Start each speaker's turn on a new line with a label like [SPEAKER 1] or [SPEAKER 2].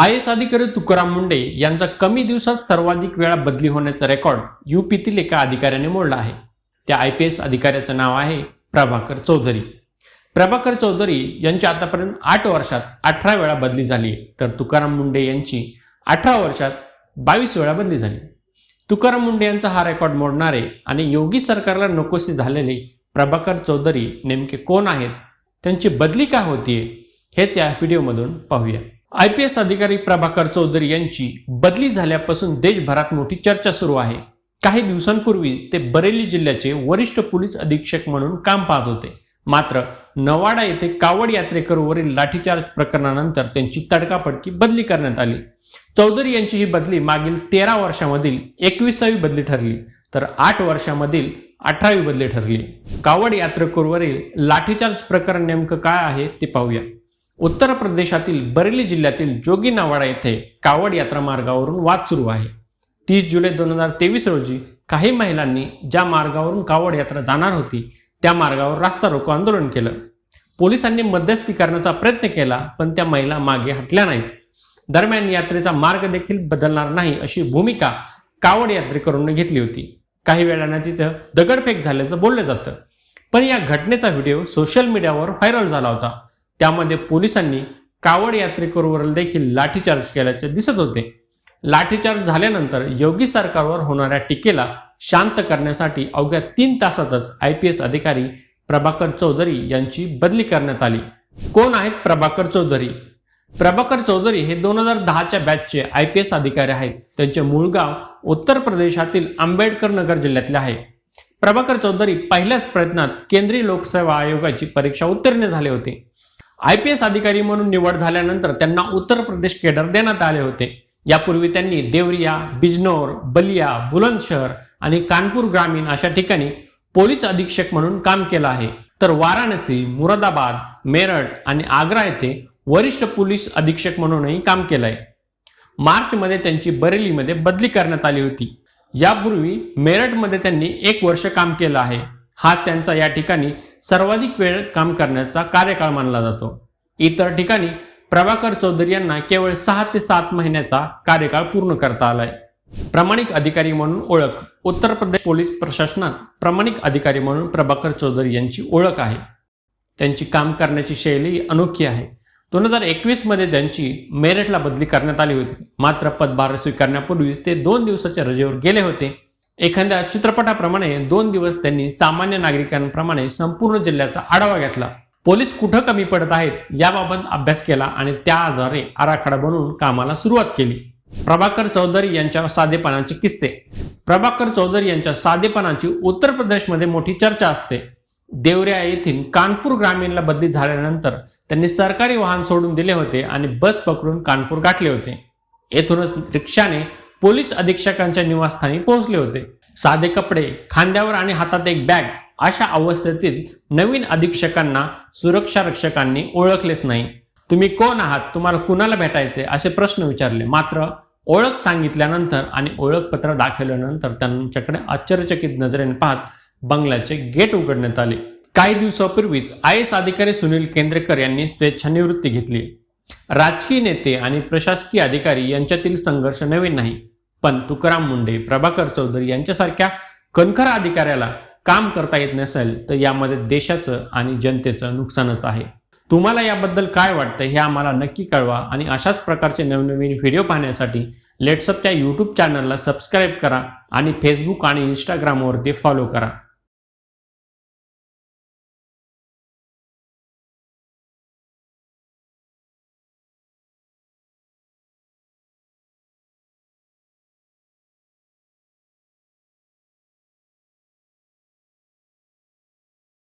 [SPEAKER 1] I S अधिकारी तुकाराम मुंडे यांचा कमी दिवसात सर्वाधिक वेळा बदली होण्याचा रेकॉर्ड यूपीतील एका अधिकाऱ्याने मोडला आहे. त्या आय पी एस अधिकाऱ्याचं नाव आहे प्रभाकर चौधरी. प्रभाकर चौधरी यांची आतापर्यंत आठ वर्षात अठरा वेळा बदली झाली तर तुकाराम मुंडे यांची अठरा वर्षात बावीस वेळा बदली झाली. तुकाराम मुंडे यांचा हा रेकॉर्ड मोडणारे आणि योगी सरकारला नकोशी झालेले प्रभाकर चौधरी नेमके कोण आहेत त्यांची बदली का होतीये हेच या व्हिडिओमधून पाहूया. आय पी एस अधिकारी प्रभाकर चौधरी यांची बदली झाल्यापासून देशभरात मोठी चर्चा सुरू आहे. काही दिवसांपूर्वीच ते बरेली जिल्ह्याचे वरिष्ठ पोलीस अधीक्षक म्हणून काम पाहत होते. मात्र नवाडा येथे कावड यात्रेकरूवरील लाठीचार्ज प्रकरणानंतर त्यांची तडकाफडकी बदली करण्यात आली. चौधरी यांची ही बदली मागील तेरा वर्षामधील एकविसावी बदली ठरली तर आठ वर्षामधील अठरावी बदली ठरली. कावड यात्रेकरूवरील लाठीचार्ज प्रकरण नेमकं काय आहे ते पाहूया. उत्तर प्रदेशातील बरेली जिल्ह्यातील जोगी नावाडा येथे कावड यात्रा मार्गावरून वाद सुरू आहे. तीस जुलै दोन हजार तेवीस रोजी काही महिलांनी ज्या मार्गावरून कावड यात्रा जाणार होती त्या मार्गावर रास्ता रोको आंदोलन केलं. पोलिसांनी मध्यस्थी करण्याचा प्रयत्न केला पण त्या महिला मागे हटल्या नाहीत. दरम्यान यात्रेचा मार्ग देखील बदलणार नाही अशी भूमिका कावड यात्रेकरूंनी घेतली होती. काही वेळानं तिथं दगडफेक झाल्याचं बोललं जातं. पण या घटनेचा व्हिडिओ सोशल मीडियावर व्हायरल झाला होता. त्यामध्ये पोलिसांनी कावड यात्रेकरूवर देखील लाठीचार्ज केल्याचे दिसत होते. लाठीचार्ज झाल्यानंतर योगी सरकारवर होणाऱ्या टीकेला शांत करण्यासाठी अवघ्या तीन तासातच आय पी एस अधिकारी प्रभाकर चौधरी यांची बदली करण्यात आली. कोण आहेत प्रभाकर चौधरी? प्रभाकर चौधरी हे दोन हजार दहाच्या बॅचचे आय पी एस अधिकारी आहेत. त्यांचे मूळ गाव उत्तर प्रदेशातील आंबेडकर नगर जिल्ह्यातले आहे. प्रभाकर चौधरी पहिल्याच प्रयत्नात केंद्रीय लोकसेवा आयोगाची परीक्षा उत्तीर्ण झाले होते. आय पी एस अधिकारी म्हणून निवड झाल्यानंतर त्यांना उत्तर प्रदेश केडर देण्यात आले होते. यापूर्वी त्यांनी देवरिया बिजनौर बलिया बुलंदशहर आणि कानपूर ग्रामीण अशा ठिकाणी पोलीस अधीक्षक म्हणून काम केलं आहे. तर वाराणसी मुरादाबाद मेरठ आणि आग्रा येथे वरिष्ठ पोलीस अधीक्षक म्हणूनही काम केलंय मार्चमध्ये त्यांची बरेलीमध्ये बदली करण्यात आली होती. यापूर्वी मेरठमध्ये त्यांनी एक वर्ष काम केलं आहे. हा त्यांचा या ठिकाणी सर्वाधिक वेळ काम करण्याचा कार्यकाळ मानला जातो. इतर ठिकाणी प्रभाकर चौधरी यांना केवळ सहा ते सात महिन्याचा कार्यकाळ पूर्ण करता आलाय. प्रामाणिक अधिकारी म्हणून ओळख उत्तर प्रदेश पोलीस प्रशासनात प्रामाणिक अधिकारी म्हणून प्रभाकर चौधरी यांची ओळख आहे. त्यांची काम करण्याची शैली अनोखी आहे. दोन हजार एकवीसमध्ये त्यांची मेरठला बदली करण्यात आली होती. मात्र पदभार स्वीकारण्यापूर्वीच ते दोन दिवसाच्या रजेवर गेले होते. एखाद्या चित्रपटाप्रमाणे दोन दिवस त्यांनी सामान्य नागरिकांप्रमाणे संपूर्ण जिल्ह्याचा आढावा घेतला. पोलीस कुठं कमी पडत आहेत याबाबत अभ्यास केला आणि त्या आधारे आराखडा बनवून कामाला सुरुवात केली. प्रभाकर चौधरी यांच्या साधेपणाचे किस्से. प्रभाकर चौधरी यांच्या साधेपणाची उत्तर प्रदेशमध्ये मोठी चर्चा असते. देवऱ्या येथील कानपूर ग्रामीणला बदली झाल्यानंतर त्यांनी सरकारी वाहन सोडून दिले होते आणि बस पकडून कानपूर गाठले होते. येथूनच रिक्षाने पोलीस अधीक्षकांच्या निवासस्थानी पोहोचले होते. साधे कपडे खांद्यावर आणि हातात एक बॅग अशा अवस्थेतील नवीन अधीक्षकांना सुरक्षा रक्षकांनी ओळखलेच नाही. तुम्ही कोण आहात? तुम्हाला कुणाला भेटायचे असे प्रश्न विचारले. मात्र ओळख सांगितल्यानंतर आणि ओळखपत्र दाखवल्यानंतर त्यांच्याकडे आश्चर्यचकित नजरेने पाहत बंगल्याचे गेट उघडण्यात आले. काही दिवसापूर्वीच आय एस अधिकारी सुनील केंद्रेकर यांनी स्वेच्छानिवृत्ती घेतली. राजकीय नेते आणि प्रशासकीय अधिकारी यांच्यातील संघर्ष नवीन नाही. पण तुकाराम मुंडे प्रभाकर चौधरी यांच्यासारख्या कणखर अधिकाऱ्याला काम करता येत नसेल तर यामध्ये देशाचं आणि जनतेचं नुकसानच आहे. तुम्हाला याबद्दल काय वाटतं हे आम्हाला नक्की कळवा आणि अशाच प्रकारचे नवनवीन व्हिडिओ पाहण्यासाठी लेट्सअपच्या यूट्यूब चॅनलला सबस्क्राईब करा आणि फेसबुक आणि इंस्टाग्रामवरती फॉलो करा.